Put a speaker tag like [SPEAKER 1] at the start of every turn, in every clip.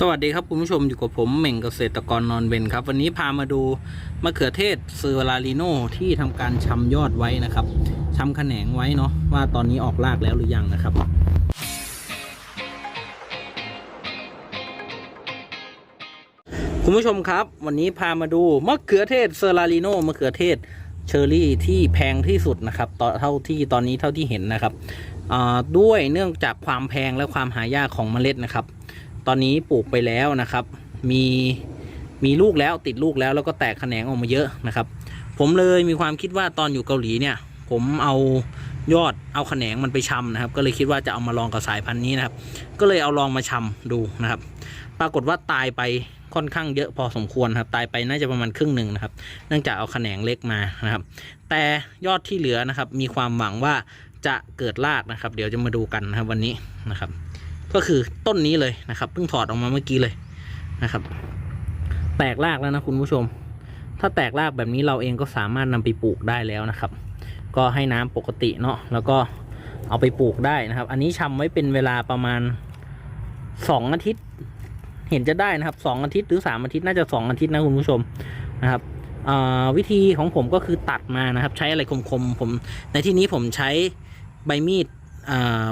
[SPEAKER 1] สวัสดีครับคุณผู้ชมอยู่กับผมเหม่งเกษตรกรนอนเบนครับ วันนี้พามาดูมะเขือเทศเซอร์ลาลิโนที่ทำการชำยอดไว้นะครับชำแขนงไว้เนาะว่าตอนนี้ออกรากแล้วหรือยังนะครับคุณผู้ชมครับ วันนี้พามาดูมะเขือเทศเซอร์ลาลิโนมะเขือเทศเชอร์รี่ที่แพงที่สุดนะครับต่อเท่าที่ตอนนี้เท่าที่เห็นนะครับด้วยเนื่องจากความแพงและความหายากของเมล็ดนะครับ ตอนนี้ปลูกไปแล้วนะครับ มีมีลูกแล้วติดลูกแล้วแล้วก็แตกแขนงออกมาเยอะนะครับ ผมเลยมีความคิดว่าตอนอยู่เกาหลีเนี่ย ผมเอายอดเอาแขนงมันไปชำนะครับ ก็เลยคิดว่าจะเอามาลองกับสายพันธุ์นี้นะครับ ก็เลยเอาลองมาชำดูนะครับ ปรากฏว่าตายไปค่อนข้างเยอะพอสมควรครับ ตายไปน่าจะประมาณครึ่งหนึ่งนะครับ เนื่องจากเอาแขนงเล็กมานะครับ แต่ยอดที่เหลือนะครับ มีความหวังว่าจะเกิดรากนะครับ เดี๋ยวจะมาดูกันนะครับวันนี้นะครับ ก็คือต้นนี้เลยนะครับเพิ่งถอดออกมาเมื่อกี้เลยนะครับ แตกรากแล้วนะคุณผู้ชม ถ้าแตกรากแบบนี้เราเองก็สามารถนำไปปลูกได้แล้วนะครับ ก็ให้น้ำปกติเนาะแล้วก็เอาไปปลูกได้นะครับ อันนี้ชำไว้เป็นเวลาประมาณสองอาทิตย์ เห็นจะได้นะครับสองอาทิตย์หรือสามอาทิตย์น่าจะสองอาทิตย์นะคุณผู้ชมนะครับวิธีของผมก็คือตัดมานะครับ ใช้อะไรคมๆผม ในที่นี้ผมใช้ใบมีด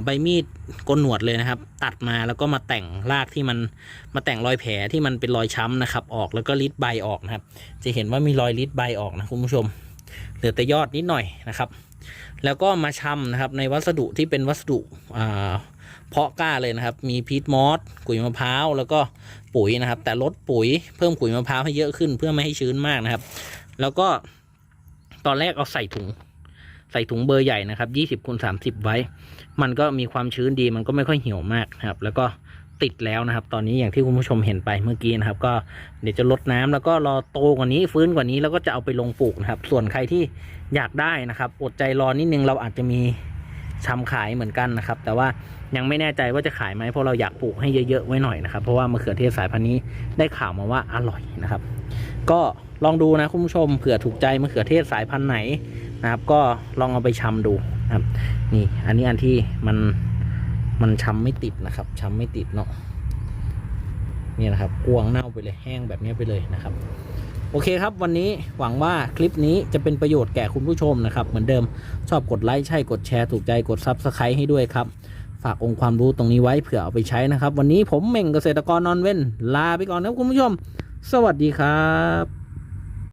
[SPEAKER 1] ใบมีดโกนหนวดเลยนะครับ ตัดมาแล้วก็มาแต่งรากที่มันมาแต่งรอยแผลที่มันเป็นรอยช้ำนะครับ ออกแล้วก็ริดใบออกนะครับ จะเห็นว่ามีรอยริดใบออกนะคุณผู้ชม เหลือแต่ยอดนิดหน่อยนะครับ แล้วก็มาชำนะครับในวัสดุที่เป็นวัสดุเพาะกล้าเลยนะครับ มีพีทมอสกุยมะพร้าวแล้วก็ปุ๋ยนะครับ แต่ลดปุ๋ยเพิ่มกุยมะพร้าวให้เยอะขึ้นเพื่อไม่ให้ชื้นมากนะครับ แล้วก็ตอนแรกเอาใส่ถุง ใส่ถุงเบอร์ใหญ่นะครับยี่สิบคูณสามสิบไว้ มันก็มีความชื้นดีมันก็ไม่ค่อยเหี่ยวมากนะครับ แล้วก็ติดแล้วนะครับ ตอนนี้อย่างที่คุณผู้ชมเห็นไปเมื่อกี้นะครับ ก็เดี๋ยวจะลดน้ำแล้วก็รอโตกว่านี้ฟื้นกว่านี้แล้วก็จะเอาไปลงปลูกนะครับ ส่วนใครที่อยากได้นะครับอดใจรอนิดนึงเราอาจจะมีชำขายเหมือนกันนะครับ แต่ว่ายังไม่แน่ใจว่าจะขายไหมเพราะเราอยากปลูกให้เยอะๆไว้หน่อยนะครับเพราะว่ามะเขือเทศสายพันธุ์นี้ได้ข่าวมาว่าอร่อยนะครับ ก็ลองดูนะคุณผู้ชมเผื่อถูกใจมะเขือเทศสายพันธุ์ไหน นะครับ ก็ลองเอาไปชำดูนะครับ นี่ อันนี้อันที่มันมันช้ำไม่ติดนะครับช้ำไม่ติดเนาะนี่นะครับกวงเน่าไปเลยแห้งแบบนี้ไปเลยนะครับ โอเคครับวันนี้หวังว่าคลิปนี้จะเป็นประโยชน์แก่คุณผู้ชมนะครับ เหมือนเดิมชอบกดไลค์ใช่กดแชร์ถูกใจกดซับสไครต์ให้ด้วยครับ ฝากองค์ความรู้ตรงนี้ไว้เผื่อเอาไปใช้นะครับ วันนี้ผมเม่งเกษตรกรนอนเว้น ลาไปก่อนนะครับคุณผู้ชม สวัสดีครับ